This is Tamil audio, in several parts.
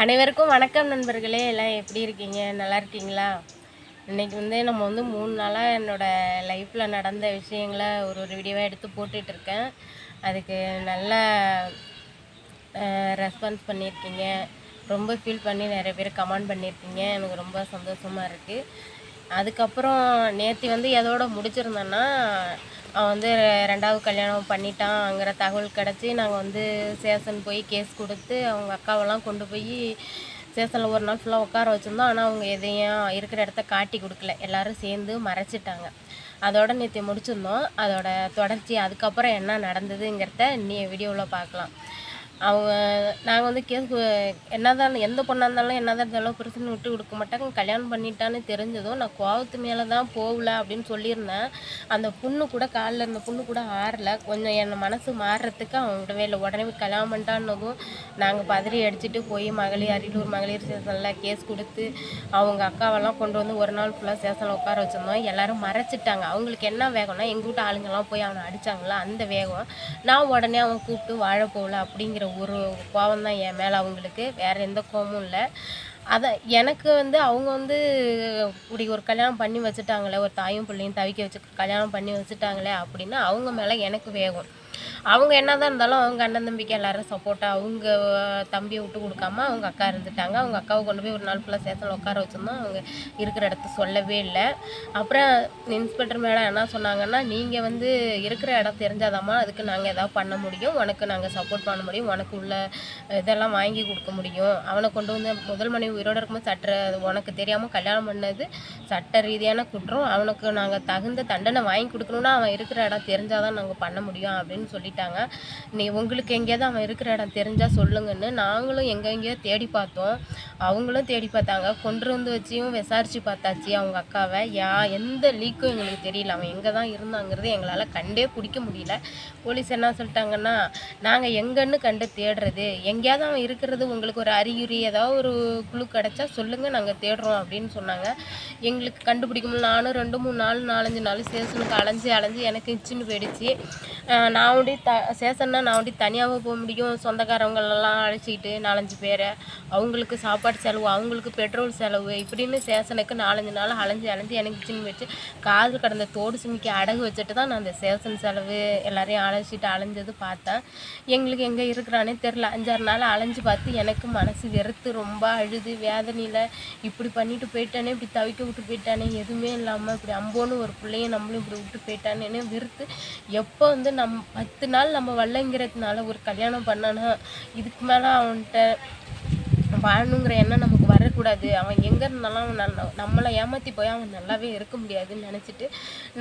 அனைவருக்கும் வணக்கம் நண்பர்களே. எல்லாம் எப்படி இருக்கீங்க? நல்லா இருக்கீங்களா? இன்னைக்கு வந்து நம்ம வந்து மூணு நாளாக என்னோடய லைஃப்பில் நடந்த விஷயங்களை ஒரு ஒரு வீடியோவாக எடுத்து போட்டுட்ருக்கேன் அதுக்கு நல்ல ரெஸ்பான்ஸ் பண்ணியிருக்கீங்க. ரொம்ப ஃபீல் பண்ணி நிறைய பேர் கமெண்ட் பண்ணியிருக்கீங்க. எனக்கு ரொம்ப சந்தோஷமாக இருக்குது அதுக்கப்புறம் நேற்று வந்து எதோட முடிச்சிருந்தேன்னா அவன் வந்து ரெண்டாவது கல்யாணம் பண்ணிட்டான்ங்கிற தகவல் கிடச்சி நாங்கள் வந்து ஸ்டேஷன் போய் கேஸ் கொடுத்து அவங்க அக்காவெல்லாம் கொண்டு போய் ஸ்டேஷனில் ஒரு நாள் ஃபுல்லாக உட்கார வச்சுருந்தோம். ஆனால் அவங்க எதையும் இருக்கிற இடத்த காட்டி கொடுக்கல. எல்லாரும் சேர்ந்து மறைச்சிட்டாங்க. அதோட நேற்று முடிச்சிருந்தோம். அதோட தொடர்ச்சி அதுக்கப்புறம் என்ன நடந்ததுங்கிறத நீ வீடியோவில் பார்க்கலாம். அவங்க நாங்கள் வந்து கேஸ் என்னதான் எந்த பொண்ணாக இருந்தாலும் என்னதான் இருந்தாலும் பிரச்சனை விட்டு கொடுக்க மாட்டாங்க. கல்யாணம் பண்ணிட்டான்னு தெரிஞ்சதும் நான் கோவத்து மேலே தான் போகல அப்படின்னு சொல்லியிருந்தேன். அந்த புண்ணு கூட காலில் இருந்த புண்ணு கூட ஆறல. கொஞ்சம் என் மனசு மாறுறதுக்கு அவங்க விடவே இல்லை. உடனே கல்யாணம் பண்ணிட்டான்னதும் நாங்கள் பதறி அடிச்சுட்டு போய் மகளிர் அரியலூர் மகளிர் ஸ்டேஷனில் கேஸ் கொடுத்து அவங்க அக்காவெல்லாம் கொண்டு வந்து ஒரு நாள் ஃபுல்லாக ஸ்டேஷனில் உட்கார வச்சிருந்தோம். எல்லோரும் மறைச்சிட்டாங்க. அவங்களுக்கு என்ன வேகம்னா எங்கள் வீட்டு ஆளுங்கெல்லாம் போய் அவனை அடித்தாங்களா அந்த வேகம். நான் உடனே அவன் கூப்பிட்டு வாழ போகல அப்படிங்கிற ஒரு கோவம் தான் என் மேலே அவங்களுக்கு. வேறு எந்த கோபமும் இல்லை. அதை எனக்கு வந்து அவங்க வந்து இப்படி ஒரு கல்யாணம் பண்ணி வச்சுட்டாங்களே ஒரு தாயும் பிள்ளையும் தவிக்க வச்சு கல்யாணம் பண்ணி வச்சுட்டாங்களே அப்படின்னா அவங்க மேலே எனக்கு வேகம். அவங்க என்னதான் இருந்தாலும் அவங்க அண்ணன் தம்பிக்கு எல்லாரும் சப்போர்ட்டாக அவங்க தம்பியை விட்டு கொடுக்காம அவங்க அக்கா இருந்துட்டாங்க. அவங்க அக்காவை கொண்டு போய் ஒரு நாள் ஃபுல்லாக சேத்தில் உட்கார வச்சுருந்தோம். அவங்க இருக்கிற இடத்த சொல்லவே இல்லை. அப்புறம் இன்ஸ்பெக்டர் மேடம் என்ன சொன்னாங்கன்னா நீங்கள் வந்து இருக்கிற இடம் தெரிஞ்சாதாம்மா அதுக்கு நாங்கள் எதாவது பண்ண முடியும். உனக்கு நாங்கள் சப்போர்ட் பண்ண முடியும். உனக்கு உள்ள இதெல்லாம் வாங்கி கொடுக்க முடியும். அவனை கொண்டு வந்து முதல் மனைவி உயிரோடு இருக்கும்போது சட்ட உனக்கு தெரியாமல் கல்யாணம் பண்ணது. சட்ட ரீதியான குற்றம். அவனுக்கு நாங்கள் தகுந்த தண்டனை வாங்கி கொடுக்கணுன்னா அவன் இருக்கிற இடம் தெரிஞ்சாதான் நாங்கள் பண்ண முடியும் அப்படின்னு சொல்லிட்டாங்க. நீ உங்களுக்கு எங்கேயாவது அவன் இருக்கிற இடம் தெரிஞ்சால் சொல்லுங்கன்னு நாங்களும் எங்கெங்கேயோ தேடி பார்த்தோம். அவங்களும் தேடி பார்த்தாங்க. கொண்டு வந்து வச்சியும் விசாரித்து பார்த்தாச்சு அவங்க அக்காவை. யா எந்த லீக்கும் எங்களுக்கு தெரியல. அவன் எங்கே தான் இருந்தாங்கிறது எங்களால் கண்டே பிடிக்க முடியல. போலீஸ் என்ன சொல்லிட்டாங்கன்னா நாங்கள் எங்கன்னு கண்டு தேடுறது. எங்கேயாவது அவன் இருக்கிறது உங்களுக்கு ஒரு அறிகுறி ஏதாவது ஒரு குழு கிடச்சா சொல்லுங்கள் நாங்கள் தேடுறோம் அப்படின்னு சொன்னாங்க. எங்களுக்கு கண்டுபிடிக்க முடியல. நானும் ரெண்டு மூணு நாள் நாலஞ்சு நாள் ஸ்டேஷனுக்கு அலைஞ்சு அலைஞ்சு எனக்கு இச்சின்னு போயிடுச்சு. நான் நான் ஒண்டி த சேஷன்னா நான் ஒண்டி தனியாகவும் போக முடியும். சொந்தக்காரவங்களெல்லாம் அழைச்சிக்கிட்டு நாலஞ்சு பேரை அவங்களுக்கு சாப்பாடு செலவு அவங்களுக்கு பெட்ரோல் செலவு இப்படின்னு சேஷனுக்கு நாலஞ்சு நாள் அலைஞ்சு அலைஞ்சு எனக்கு சின்ன வச்சு காதில் கடந்த தோடு சுமிக்க அடகு வச்சுட்டு தான் நான் அந்த சேஷன் செலவு எல்லாரையும் அழைச்சிட்டு அலைஞ்சது பார்த்தேன். எங்களுக்கு எங்கே இருக்கிறானே தெரில அஞ்சாறு நாள் அலைஞ்சு பார்த்து எனக்கு மனசு வெறுத்து ரொம்ப அழுது வேதனையில். இப்படி பண்ணிட்டு போயிட்டானே இப்படி தவிக்க விட்டு போயிட்டானே எதுவுமே இல்லாமல் இப்படி அம்போன்னு ஒரு பிள்ளைய நம்மளும் இப்படி விட்டு போயிட்டானேன்னு வெறுத்து எப்போ வந்து நம் பத்து நாள் நம்ம வரலைங்கிறதுனால ஒரு கல்யாணம் பண்ணனா இதுக்கு மேலே அவன்கிட்ட வாழணுங்கிற எண்ணம் நமக்கு வரக்கூடாது. அவன் எங்கே இருந்தாலும் அவன் நல்ல நம்மளை ஏமாற்றி போய் அவன் நல்லாவே இருக்க முடியாதுன்னு நினச்சிட்டு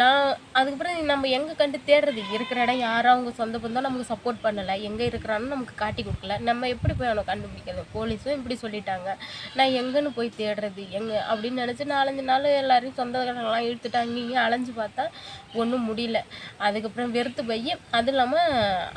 நான் அதுக்கப்புறம் நம்ம எங்கே கண்டு தேடுறது? இருக்கிற இடம் யாரும் அவங்க சொந்த பந்தம் நமக்கு சப்போர்ட் பண்ணலை. எங்கே இருக்கிறான்னு நமக்கு காட்டி கொடுக்கல. நம்ம எப்படி போய் அவனை கண்டுபிடிக்கிறது? போலீஸும் இப்படி சொல்லிட்டாங்க. நான் எங்கேன்னு போய் தேடுறது? எங்கே? அப்படின்னு நினச்சி நாலஞ்சு நாள் எல்லாரையும் சொந்தக்காரங்களாம் இழுத்துட்டு அங்கேயும் இங்கேயும் அலைஞ்சு பார்த்தா ஒன்றும் முடியல. அதுக்கப்புறம் வெறுத்து போய் அதுவும் இல்லாமல்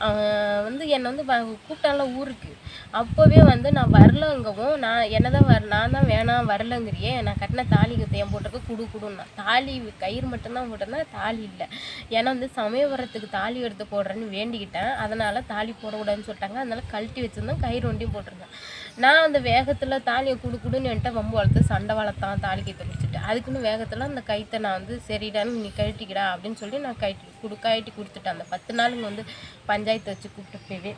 அவன் வந்து என்னை வந்து கூப்பிட்டாலும் ஊருக்கு. அப்போவே வந்து நான் வரல அங்கே வாங்கவும் நான் என்ன தான் வர நான் தான் வேணாம் வரலங்கிறியே. நான் கட்டின தாலி என் போட்டிருக்க குடு குடுன்னா. தாலி கயிறு மட்டும்தான் போட்டிருந்தேன் தாலி இல்லை. ஏன்னா வந்து சமயபுரத்துக்கு தாலி எடுத்து போடுறேன்னு வேண்டிக்கிட்டேன். அதனால் தாலி போடக்கூடாதுன்னு சொல்லிட்டாங்க. அதனால் கழட்டி வச்சுருந்தேன் கயிறு ஒண்டியும் போட்டிருந்தேன். நான் அந்த வேகத்தில் தாலியை குடு குடுன்னு என்கிட்ட வம்பு வளர்த்து சண்டை வளர்த்தான் தாலி கயிற்ற பிடிச்சிட்டு அதுக்குன்னு வேகத்தில் அந்த கைத்தை நான் வந்து சரிடான்னு நீ கழட்டிக்கிடா அப்படின்னு சொல்லி நான் கழட்டி குடு கழட்டி கொடுத்துட்டேன். அந்த பத்து நாளுங்க வந்து பஞ்சாயத்து வச்சு கூப்பிட்டு போய்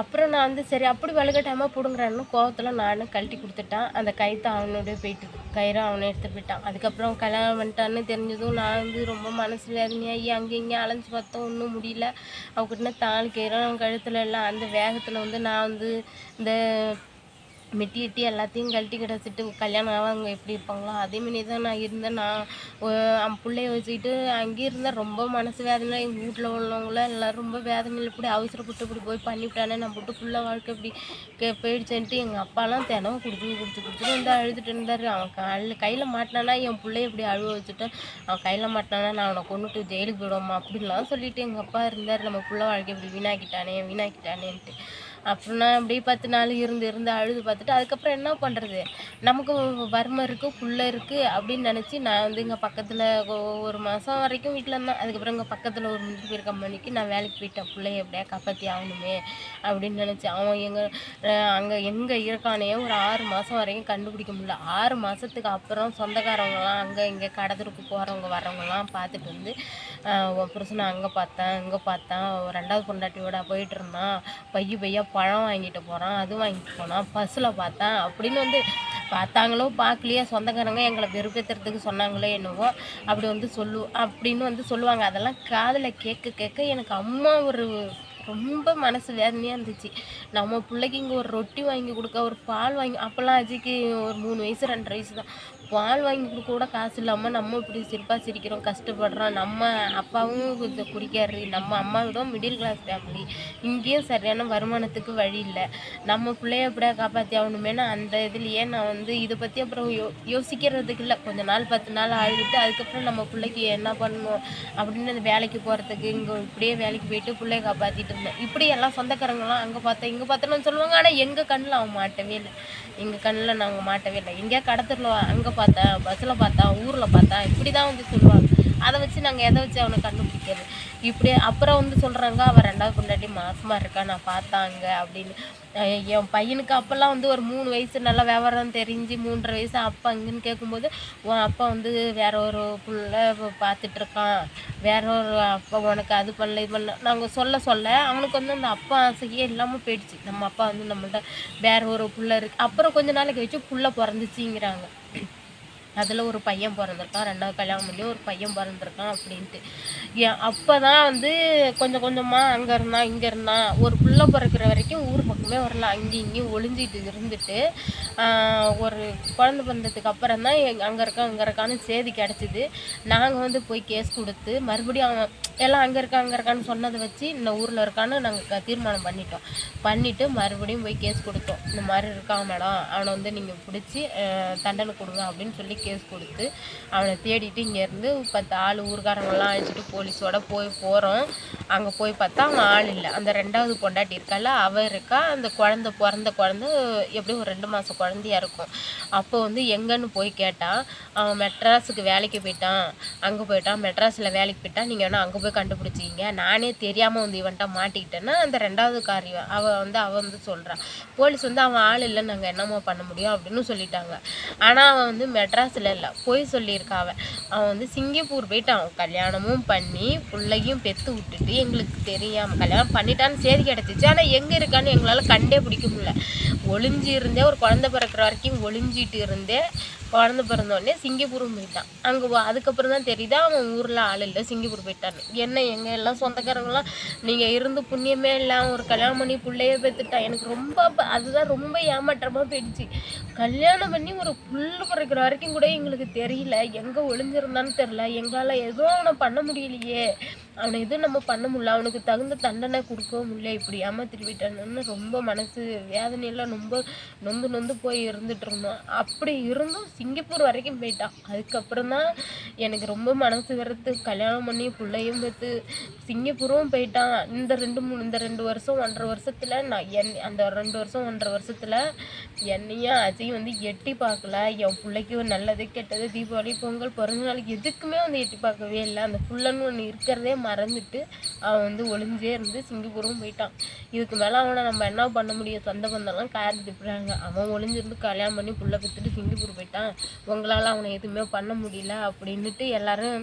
அப்புறம் நான் வந்து சரி அப்படி வலுக்கட்டாமல் பிடுங்குறான்னு கோவத்தில் நானும் கழட்டி கொடுத்துட்டேன். அந்த கயித்தை அவனோடய போயிட்டு கயிறு அவனை எடுத்துட்டு போயிட்டான். அதுக்கப்புறம் கல்யாணம் பண்ணிட்டான்னு தெரிஞ்சதும் நான் வந்து ரொம்ப மனசு வேதனையாகி அங்கே இங்கே அலைஞ்சு பார்த்தோம் ஒன்றும் முடியல. அவகிட்ட தாள் கயிறு அவன் கழுத்தில் எல்லாம் அந்த வேகத்தில் வந்து நான் வந்து இந்த மெட்டி எட்டி எல்லாத்தையும் கழட்டி கிடச்சிட்டு கல்யாணம் ஆகாதவங்க எப்படி இருப்பாங்களோ அதே மாதிரி தான் நான் இருந்தேன். நான் அவன் பிள்ளைய வச்சுக்கிட்டு அங்கேயே இருந்தேன். ரொம்ப மனசு வேதனை எங்கள் வீட்டில் உள்ளவங்களாம் எல்லோரும் ரொம்ப வேதனையில் இப்படி அவசரப்பட்டு இப்படி போய் பண்ணிவிட்டானே நான் போட்டு ஃபுல்லாக வாழ்க்கை இப்படி கே போயிடுச்சேன்ட்டு எங்கள் அப்பாலாம் தினமும் கொடுத்து கொடுத்து கொடுத்துட்டு வந்து அழுதுட்டு இருந்தார். அவன் கல் கையில் மாட்டினானா என் பிள்ளைய இப்படி அழுவ வச்சுட்டு அவன் கையில் மாட்டினானா நான் அவனை கொண்டுட்டு ஜெயிலுக்கு விடுவோமா அப்படின்லாம் சொல்லிட்டு எங்கள் அப்பா இருந்தார். நம்ம புள்ள வாழ்க்கை இப்படி வீணாக்கிட்டானே வீணாக்கிட்டானேன்ட்டு. அப்புறம் அப்படியே பத்து நாள் இருந்து இருந்து அழுது பார்த்துட்டு அதுக்கப்புறம் என்ன பண்ணுறது நமக்கு வறுமை இருக்குது புள்ள இருக்குது அப்படின்னு நினச்சி நான் வந்து இங்கே பக்கத்தில் ஒரு மாதம் வரைக்கும் வீட்டில் இருந்தேன். அதுக்கப்புறம் இங்கே பக்கத்தில் ஒரு முந்திரி பேர் கம்பெனிக்கு நான் வேலைக்கு போயிட்டேன். பிள்ளைய எப்படியா காப்பாற்றி ஆகணுமே அப்படின்னு நினச்சி அவன் எங்கே அங்கே எங்கே இருக்கானே ஒரு ஆறு மாதம் வரைக்கும் கண்டுபிடிக்க முடியல. ஆறு மாதத்துக்கு அப்புறம் சொந்தக்காரவங்களாம் அங்கே இங்கே கடத்தருக்கு போகிறவங்க வரவங்கலாம் பார்த்துட்டு வந்து உன் புருஷனை அங்கே பார்த்தேன் இங்கே பார்த்தேன். ரெண்டாவது பொண்டாட்டியோட போயிட்டு இருந்தான். பைய பையா பழம் வாங்கிட்டு போகிறான் அது வாங்கிட்டு போனான். பஸ்ஸில் பார்த்தேன். அப்படின்னு வந்து பார்த்தாங்களோ பார்க்கலையே சொந்தக்காரங்க எங்களை வெறுப்பேற்றுறதுக்கு சொன்னாங்களே என்னவோ அப்படி வந்து சொல்லு அப்படின்னு வந்து சொல்லுவாங்க. அதெல்லாம் காதில் கேட்க கேட்க எனக்கு அம்மா ஒரு ரொம்ப மனசு வேதனையாக இருந்துச்சு. நம்ம பிள்ளைக்கு இங்கே ஒரு ரொட்டி வாங்கி கொடுக்க ஒரு பால் வாங்கி அப்போல்லாம் அஜிக்கு ஒரு மூணு வயசு ரெண்டு வயசு தான். பால் வாங்கி கொடுக்க கூட காசு இல்லாமல் நம்ம இப்படி சிரிப்பாக சிரிக்கிறோம் கஷ்டப்படுறோம். நம்ம அப்பாவும் கொஞ்சம் குடிக்காரு. நம்ம அம்மாவிடம் மிடில் கிளாஸ் ஃபேமிலி இங்கேயும் சரியான வருமானத்துக்கு வழி இல்லை. நம்ம பிள்ளைய எப்படியா காப்பாற்றி ஆகணுமேனு அந்த இதுலேயே நான் வந்து இதை பற்றி அப்புறம் யோ யோசிக்கிறதுக்கு இல்லை. கொஞ்ச நாள் பத்து நாள் அழுதுட்டு அதுக்கப்புறம் நம்ம பிள்ளைக்கு என்ன பண்ணணும் அப்படின்னு அந்த வேலைக்கு போகிறதுக்கு இங்கே இப்படியே வேலைக்கு போயிட்டு பிள்ளைய காப்பாற்றிட்டு இருந்தேன் இப்படி எல்லாம் சொந்தக்காரங்களாம் அங்கே பார்த்தேன் இங்கே பார்த்தோன்னு சொல்லுவாங்க. ஆனால் எங்கள் கண்ணில் அவன் மாட்டவே இல்லை. எங்கள் கண்ணில் நாங்கள் மாட்டவே இல்லை. எங்கேயா கடத்திடலாம். அங்கே பார்த்தேன் பஸ்ஸில் பார்த்தேன் ஊரில் பார்த்தேன் இப்படி தான் வந்து சொல்லுவாங்க. அதை வச்சு நாங்கள் எதை வச்சு அவனை கண்டுபிடிக்கிறது? இப்படி அப்புறம் வந்து சொல்கிறாங்க அவன் ரெண்டாவது பொண்டாட்டி மாசமாக இருக்கா நான் பார்த்தாங்க அப்படின்னு. என் பையனுக்கு அப்போல்லாம் வந்து ஒரு மூணு வயசு நல்லா விவரம் தெரிஞ்சு மூன்றரை வயசு அப்பா இங்கேன்னு கேட்கும்போது உன் அப்பா வந்து வேற ஒரு பிள்ளை பார்த்துட்ருக்கான். வேற ஒரு அப்பா உனக்கு அது பண்ணல இது பண்ணல. நாங்கள் சொல்ல சொல்ல அவனுக்கு வந்து அந்த அப்பா ஆசையே இல்லாமல் போயிடுச்சு. நம்ம அப்பா வந்து நம்மள்ட்ட வேற ஒரு பிள்ளை இருக்கு. அப்புறம் கொஞ்ச நாளைக்கு கழிச்சு புள்ள பிறந்துச்சிங்கிறாங்க. அதில் ஒரு பையன் பிறந்திருக்கான் ரெண்டாவது கல்யாணம் பண்ணி ஒரு பையன் பிறந்திருக்கான் அப்படின்ட்டு. ஏன் அப்போ தான் வந்து கொஞ்சம் கொஞ்சமாக அங்கே இருந்தான் இங்கே இருந்தான். ஒரு புள்ள பிறக்கிற வரைக்கும் ஊர் பக்கமே வரல. அங்கேயும் இங்கேயும் ஒளிஞ்சிட்டு இருந்துட்டு ஒரு குழந்தை பிறந்ததுக்கு அப்புறம் தான் அங்கே இருக்கான் அங்கே இருக்கான்னு செய்தி கிடச்சிது. நாங்கள் வந்து போய் கேஸ் கொடுத்து மறுபடியும் அவன் எல்லாம் அங்கே இருக்கா அங்கே இருக்கான்னு சொன்னதை வச்சு இந்த ஊரில் இருக்கான்னு நாங்கள் தீர்மானம் பண்ணிட்டோம். பண்ணிவிட்டு மறுபடியும் போய் கேஸ் கொடுத்தோம். இந்த மாதிரி இருக்கான் மேடம்? அவனை வந்து நீங்கள் பிடிச்சி தண்டனை கொடுங்க அப்படின்னு சொல்லி கேஸ் கொடுத்து அவனை தேடிட்டு இங்கேருந்து பத்து ஆள் ஊர்காரங்கெல்லாம் அழைச்சிட்டு போலீஸோட போய் போகிறோம் அங்கே போய் பார்த்தா அவன் ஆள் இல்லை. அந்த ரெண்டாவது பொண்டாட்டி இருக்கால அவ இருக்கா? அந்த குழந்த பிறந்த குழந்த எப்படியும் ஒரு ரெண்டு மாதம் குழந்தையா இருக்கும். அப்போ வந்து எங்கன்னு போய் கேட்டான் அவன் மெட்ராஸுக்கு வேலைக்கு போயிட்டான் அங்கே போயிட்டான் மெட்ராஸில் வேலைக்கு போயிட்டான் நீங்கள் வேணால் அங்கே போய் கண்டுபிடிச்சிங்க நானே தெரியாமல் வந்து இவன்ட்ட மாட்டிக்கிட்டேன்னா அந்த ரெண்டாவது காரியம் அவள் வந்து அவள் வந்து சொல்கிறான் போலீஸ் வந்து அவன் ஆள் இல்லை நாங்கள் என்னம்மா பண்ண முடியும் அப்படின்னு சொல்லிட்டாங்க. ஆனால் அவன் வந்து மெட்ராஸில் இல்லை போய் சொல்லியிருக்கா அவன் அவன் வந்து சிங்கப்பூர் போயிட்டான். கல்யாணமும் பண்ணி பிள்ளையும் பெற்று விட்டுட்டு எங்களுக்கு தெரியாமல் கல்யாணம் பண்ணிட்டான்னு சேதி கிடச்சிச்சு. ஆனால் எங்கே இருக்கான்னு எங்களால் கண்டே பிடிக்க முடியல. ஒளிஞ்சு இருந்தே ஒரு குழந்தை பிறக்கிற வரைக்கும் ஒளிஞ்சிட்டு இருந்தேன் குழந்தை பிறந்தோடனே சிங்கப்பூரும் போயிட்டான். அங்கே அதுக்கப்புறம் தான் தெரியுது அவன் ஊரில் ஆள் இல்லை சிங்கப்பூர் போயிட்டான்னு. என்ன எங்கள் எல்லாம் சொந்தக்காரங்களாம் நீங்கள் இருந்து புண்ணியமே இல்லை அவன் ஒரு கல்யாணம் பண்ணி பிள்ளையே பெற்றுட்டான் எனக்கு ரொம்ப அதுதான் ரொம்ப ஏமாற்றமாக போயிடுச்சு. கல்யாணம் பண்ணி ஒரு புல் பிறக்கிற வரைக்கும் கூட எங்களுக்கு தெரியல எங்கே ஒளிஞ்சிருந்தான்னு தெரில எங்களால் எதுவும் அவனை பண்ண முடியலையே. அவனை எதுவும் நம்ம பண்ண முடியல அவனுக்கு தகுந்த தண்டனை கொடுக்கவும் முடியல இப்படி ஏமாத்திட்டு போயிட்டானுன்னு ரொம்ப மனசு வேதனையெல்லாம் ரொம்ப நொந்து நொந்து போய் இருந்துட்டு இருந்தோம். அப்படி இருந்தும் சிங்கப்பூர் வரைக்கும் போயிட்டான். அதுக்கப்புறம் தான் எனக்கு ரொம்ப மனசு வரத்து கல்யாணம் பண்ணி பிள்ளையும் பார்த்து சிங்கப்பூரும் போயிட்டான். இந்த ரெண்டு மூணு இந்த ரெண்டு வருஷம் ஒன்றரை வருஷத்தில் நான் என் அந்த ரெண்டு வருஷம் ஒன்றரை வருஷத்தில் என்னையும் அஜயும் வந்து எட்டி பார்க்கல. என் பிள்ளைக்கு நல்லது கெட்டது தீபாவளி பொங்கல் பிறந்த நாளைக்கு எதுக்குமே வந்து எட்டி பார்க்கவே இல்லை. அந்த புள்ளன்னு ஒன்று இருக்கிறதே மறந்துட்டு அவன் வந்து ஒளிஞ்சே இருந்து சிங்கப்பூரும் போயிட்டான். இதுக்கு மேலே அவனை நம்ம என்ன பண்ண முடியும்? சொந்த பந்தம்லாம் கார் திப்புறாங்க அவன் ஒளிஞ்சிருந்து கல்யாணம் பண்ணி புள்ள பெற்றுட்டு சிங்கப்பூர் போயிட்டான். உங்களால் அவனை எதுவுமே பண்ண முடியல அப்படின்னுட்டு எல்லாரும்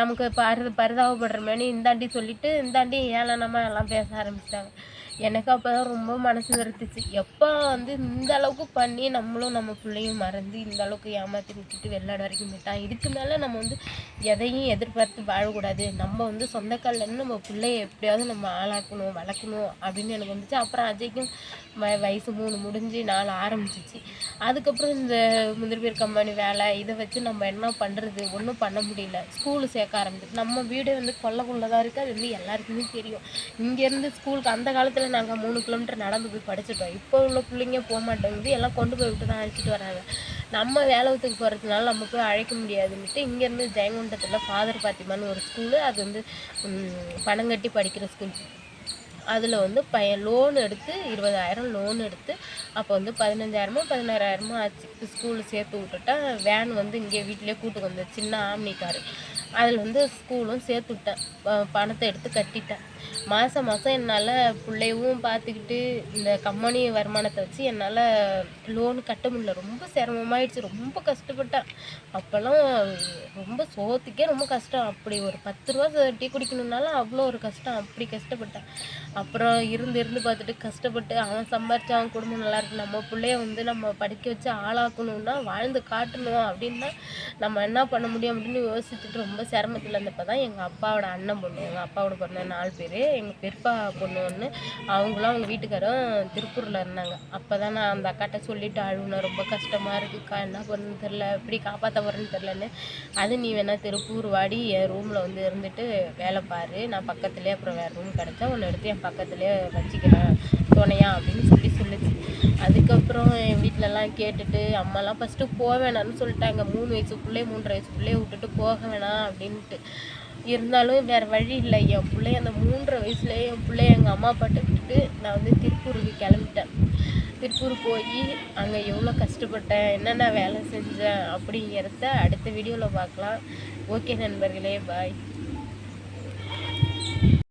நமக்கு பரு பரிதாபப்படுற மாதிரி இந்தாண்டி சொல்லிட்டு இந்தாண்டி ஏளனமாக எல்லாம் பேச ஆரம்பிச்சிட்டாங்க. எனக்கு அப்போ தான் ரொம்ப மனசு வருத்துச்சு. எப்போ வந்து இந்த அளவுக்கு பண்ணி நம்மளும் நம்ம பிள்ளையும் மறந்து இந்த அளவுக்கு ஏமாற்றி விட்டுட்டு வெளிநாடு வரைக்கும் போயிட்டான் இதுக்கு மேலே நம்ம வந்து எதையும் எதிர்பார்த்து வாழக்கூடாது. நம்ம வந்து சொந்த இருந்து நம்ம பிள்ளைய எப்படியாவது நம்ம ஆளாக்கணும் வளர்க்கணும் அப்படின்னு எனக்கு வந்துச்சு. அப்புறம் அஜய்க்கும் வ- வயசு மூணு முடிஞ்சு நாலு ஆரம்பிச்சிச்சு. அதுக்கப்புறம் இந்த முந்திரி பேர் கம்பெனி வேலை இதை வச்சு நம்ம என்ன பண்ணுறது ஒன்றும் பண்ண முடியல. ஸ்கூலு சேர்க்க ஆரம்பிச்சு நம்ம வீடு வந்து கொல்லக்குள்ளதாக தான் இருக்குது அது வந்து எல்லாருக்குமே தெரியும். இங்கேருந்து ஸ்கூலுக்கு அந்த காலத்தில் நாங்கள் மூணு கிலோமீட்டர் நடந்து போய் படிச்சுட்டோம். இப்போ உள்ள பிள்ளைங்க போக மாட்டேங்குது. எல்லாம் கொண்டு போய் விட்டு தான் அழைச்சிட்டு வராங்க. நம்ம வேலவத்துக்கு போகிறதுனால நம்ம போய் அழைக்க முடியாதுன்னுட்டு இங்கேருந்து ஜெயங்கொண்டத்தில் ஃபாதர் பாத்திமான்னு ஒரு ஸ்கூலு அது வந்து பணம் கட்டி படிக்கிற ஸ்கூல் அதில் வந்து பையன் லோன் எடுத்து இருபதாயிரம் லோன் எடுத்து அப்போ வந்து பதினஞ்சாயிரமோ பதினாறாயிரமோ ஆச்சு. ஸ்கூலில் சேர்த்து விட்டுட்டா வேன் வந்து இங்கே வீட்டிலே கூட்டு வந்தேன் சின்ன ஆம்னி காரு அதில் வந்து ஸ்கூலும் சேர்த்து விட்டேன். பணத்தை எடுத்து கட்டிட்டேன். மாதம் மாதம் என்னால் பிள்ளையவும் பார்த்துக்கிட்டு இந்த கம்பெனி வருமானத்தை வச்சு என்னால் லோன் கட்ட முடியல. ரொம்ப சிரமமாயிடுச்சு. ரொம்ப கஷ்டப்பட்டேன். அப்போல்லாம் ரொம்ப சோத்துக்கே ரொம்ப கஷ்டம். அப்படி ஒரு பத்து ரூபா டீ குடிக்கணுன்னாலும் அவ்வளோ ஒரு கஷ்டம். அப்படி கஷ்டப்பட்டேன். அப்புறம் இருந்து இருந்து பார்த்துட்டு கஷ்டப்பட்டு அவன் சம்பாரிச்சு அவன் குடும்பம் நல்லா இருக்கு. நம்ம பிள்ளைய வந்து நம்ம படிக்க வச்சு ஆளாக்கணும்னா வாழ்ந்து காட்டணும் அப்படின்னா நம்ம என்ன பண்ண முடியும் அப்படின்னு யோசிச்சுட்டு ரொம்ப சிரமத்தில் இருந்தப்போ தான் எங்கள் அப்பாவோட அண்ணன் பொண்ணு எங்கள் அப்பாவோட பிறந்த நாலு பேர் எங்கள் பெருப்பா பொண்ணு ஒன்று அவங்களும் அவங்க வீட்டுக்காரும் திருப்பூரில் இருந்தாங்க. அப்போ தான் நான் அந்த அக்காட்ட சொல்லிட்டு அழுவினேன். ரொம்ப கஷ்டமாக இருக்குக்கா என்ன பண்ணுன்னு தெரில எப்படி காப்பாற்ற போகிறேன்னு தெரிலன்னு அது நீ வேணால் திருப்பூர் வாடி என் ரூமில் வந்து இருந்துட்டு வேலை பாரு. நான் பக்கத்துலேயே அப்புறம் வேறு ரூம் கிடச்சா உன்னை எடுத்து என் பக்கத்துலேயே வச்சுக்கிறேன் துணையா அப்படின்னு சொல்லி சொல்லிச்சு. அதுக்கப்புறம் என் வீட்டிலலாம் கேட்டுட்டு அம்மாலாம் ஃபஸ்ட்டு போக வேணாம்னு சொல்லிட்டாங்க. மூணு வயசுக்குள்ளே மூன்றரை வயசுக்குள்ளே விட்டுட்டு போக வேணாம் அப்படின்ட்டு. இருந்தாலும் வேறு வழி இல்லை. என் பிள்ளைய அந்த மூன்றரை வயசுலேயே என் பிள்ளைய எங்கள் அம்மா அப்பாட்ட விட்டுட்டு நான் வந்து திருப்பூருக்கு கிளம்பிட்டேன். திருப்பூர் போய் அங்கே எவ்வளோ கஷ்டப்பட்டேன் என்னென்ன வேலை செஞ்சேன் அப்படிங்கிறத அடுத்த வீடியோவில் பார்க்கலாம். ஓகே நண்பர்களே பாய்